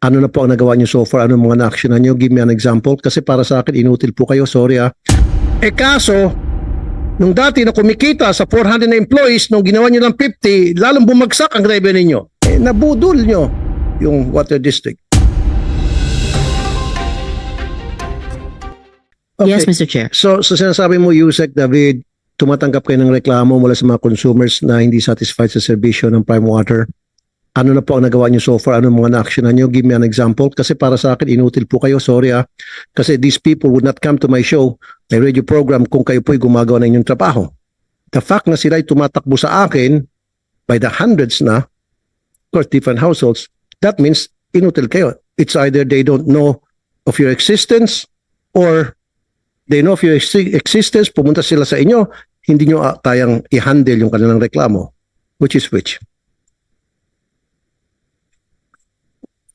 Ano na po ang nagawa niyo so far? Ano mga na-action niyo? Give me an example. Kasi para sa akin, inutil po kayo. Sorry ah. Eh kaso, nung dati na kumikita sa 400 na employees, nung ginawa niyo ng 50, lalong bumagsak ang revenue niyo. Eh, nabudol niyo yung water district. Yes, Mr. Chair. So, so sinasabi mo, Yusek David, tumatanggap kayo ng reklamo mula sa mga consumers na hindi satisfied sa serbisyo ng Prime Water. Ano na po ang nagawa niyo so far? Ano mga na-action niyo? Give me an example. Kasi para sa akin, inutil po kayo. Sorry ah. Kasi these people would not come to my show, my radio program, kung kayo po'y gumagawa ng inyong trabaho. The fact na sila'y tumatakbo sa akin by the hundreds na, of course, different households, that means inutil kayo. It's either they don't know of your existence or they know of your exi- existence, pumunta sila sa inyo, hindi nyo ah, tayang i-handle yung kanilang reklamo. Which is which?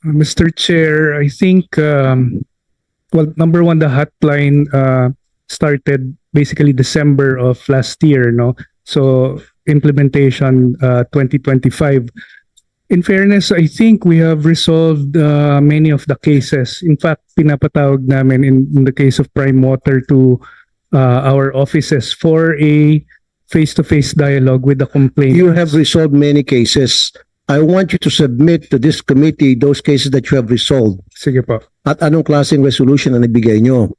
Mr. Chair, I think, um, well, number one, the hotline uh, started basically December of last year, no? So implementation uh, 2025. In fairness, I think we have resolved uh, many of the cases. In fact, pinapatawag namin in, in the case of Prime Water to uh, our offices for a face-to-face dialogue with the complainant. You have resolved many cases. I want you to submit to this committee those cases that you have resolved. Sige po. At anong klaseng resolution ang ibigay nyo?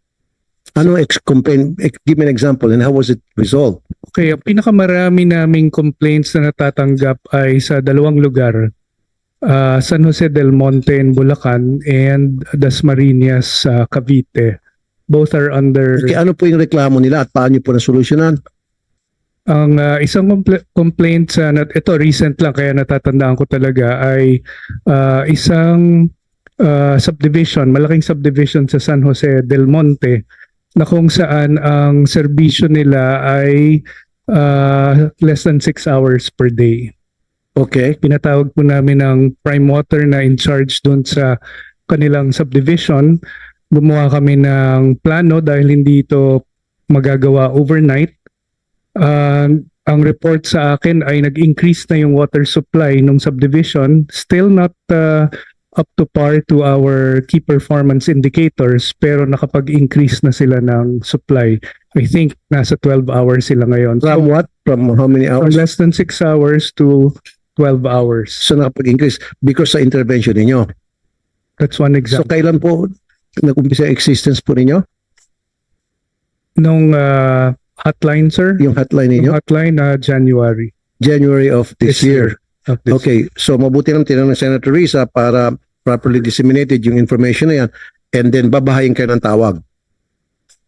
Ano ex complaint? ex- Give me an example and how was it resolved? Okay, ang pinakamarami naming complaints na natatanggap ay sa dalawang lugar. Ah, San Jose del Monte in Bulacan and Dasmariñas sa Cavite. Both are under Okay, ano po yung reklamo nila at paano nyo po nasolusyonan? Ang ah, isang compl- complaint sa nat ito recent lang kaya natatandaan ko talaga ay ah, isang ah, subdivision, malaking subdivision sa San Jose del Monte na kung saan ang serbisyo nila ay ah, less than 6 hours per day. Okay. Pinatawag po namin ng Prime Water na in charge doon sa kanilang subdivision. Gumawa kami ng plano dahil hindi ito magagawa overnight. Uh, ang report sa akin ay nag-increase na yung water supply ng subdivision. Still not uh, up to par to our key performance indicators pero nakapag-increase na sila ng supply. I think nasa 12 hours sila ngayon. So, From what? From how many from hours? less than 6 hours to 12 hours. So nakapag-increase because sa intervention ninyo. That's one So example. kailan po nag-umpisa existence po ninyo? Nung uh, hotline, sir? Yung hotline Yung ninyo? hotline, uh, January. January of this, This year. of this Okay, so mabuti lang tinanong ng Senator Risa para properly disseminated yung information na yan and then babahayin kayo ng tawag.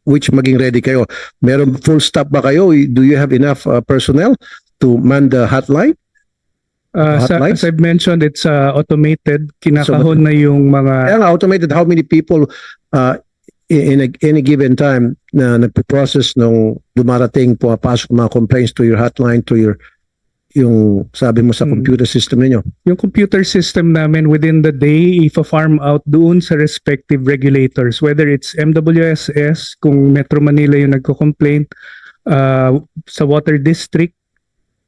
Which maging ready kayo. Meron full staff ba kayo? Do you have enough uh, personnel to man the hotline? Uh, sa, as I've mentioned, it's uh, automated. Kinakahon na yung mga... Kaya nga, automated, how many people uh, in, a, any given time na nagpo-process nung dumarating, pumapasok mga complaints to your hotline, to your yung sabi mo sa Hmm. computer system ninyo. Yung computer system namin within the day, if-farm out doon sa respective regulators, whether it's MWSS, kung Metro Manila yung nagko-complain, uh, sa Water District,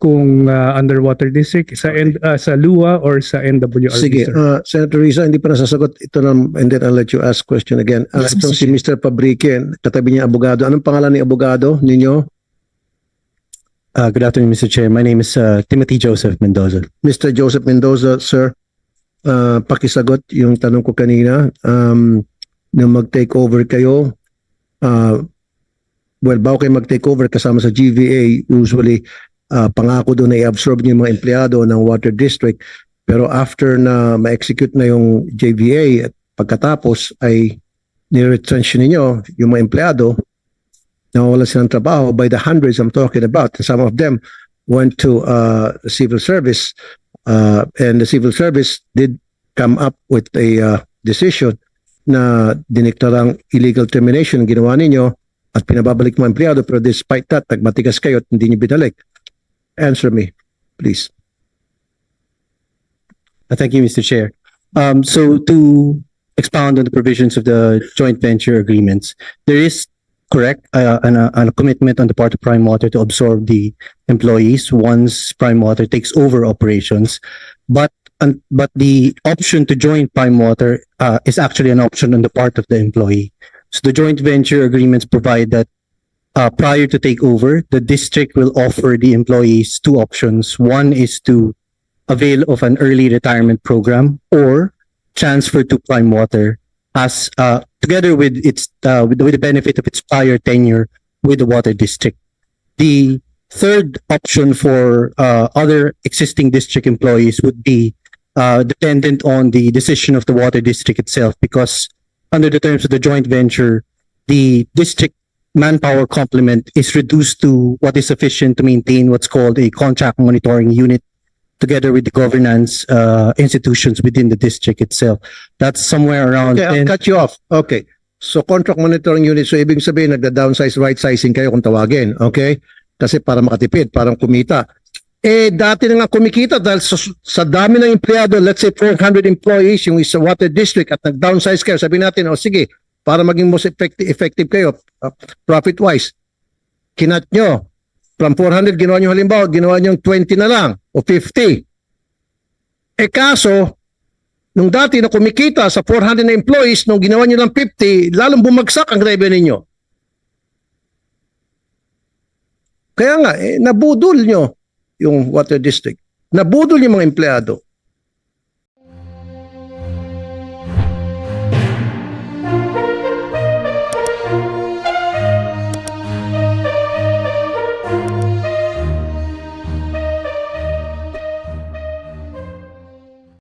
kung uh, underwater district, sa, N- uh, sa LUA or sa NWRB. Sige, sir. uh, Senator Risa, hindi pa nasasagot ito na, and then I'll let you ask question again. Uh, Yes, Mr. si Mr. Pabrique, katabi niya abogado. Anong pangalan ni abogado ninyo? Uh, good afternoon, Mr. Chair. My name is uh, Timothy Joseph Mendoza. Mr. Joseph Mendoza, sir, uh, pakisagot yung tanong ko kanina. Um, nung mag-take over kayo, uh, well, bago kayo mag-take over kasama sa GVA, usually uh, pangako doon na i-absorb niyo yung mga empleyado ng water district. Pero after na ma-execute na yung JVA at pagkatapos ay ni-retention ninyo yung mga empleyado, nawawalan sila ng trabaho by the hundreds I'm talking about. And some of them went to uh, civil service uh, and the civil service did come up with a uh, decision na diniktarang illegal termination ginawa ninyo at pinababalik mo empleyado pero despite that, nagmatigas kayo at hindi niyo binalik. Answer me, please. Uh, thank you, Mr. Chair. Um, so to expound on the provisions of the joint venture agreements, there is correct uh, an, uh, a commitment on the part of Prime Water to absorb the employees once Prime Water takes over operations. But un- but the option to join Prime Water uh, is actually an option on the part of the employee. So the joint venture agreements provide that uh, prior to takeover, the district will offer the employees two options. One is to avail of an early retirement program or transfer to Prime Water as uh, together with its uh, with, with the benefit of its prior tenure with the water district. The third option for uh, other existing district employees would be uh, dependent on the decision of the water district itself because under the terms of the joint venture, the district manpower complement is reduced to what is sufficient to maintain what's called a contract monitoring unit together with the governance uh, institutions within the district itself. That's somewhere around Okay, I'll 10 cut you off. Okay. So contract monitoring unit, so ibig sabihin nagda-downsize, right sizing kayo kung tawagin. Okay? Kasi para makatipid, parang kumita. Eh, dati na nga kumikita dahil sa, sa dami ng empleyado, let's say 400 employees, yung isa water district at nag-downsize kayo, sabi natin, o sige, para maging most effective, effective kayo, uh, profit-wise, kinat nyo. From 400, ginawa nyo halimbawa, ginawa nyo 20 na lang, o 50. Eh kaso, nung dati na kumikita sa 400 na employees, nung ginawa nyo lang 50, lalong bumagsak ang revenue nyo. Kaya nga, eh, nabudol nyo yung water district. Nabudol yung mga empleyado.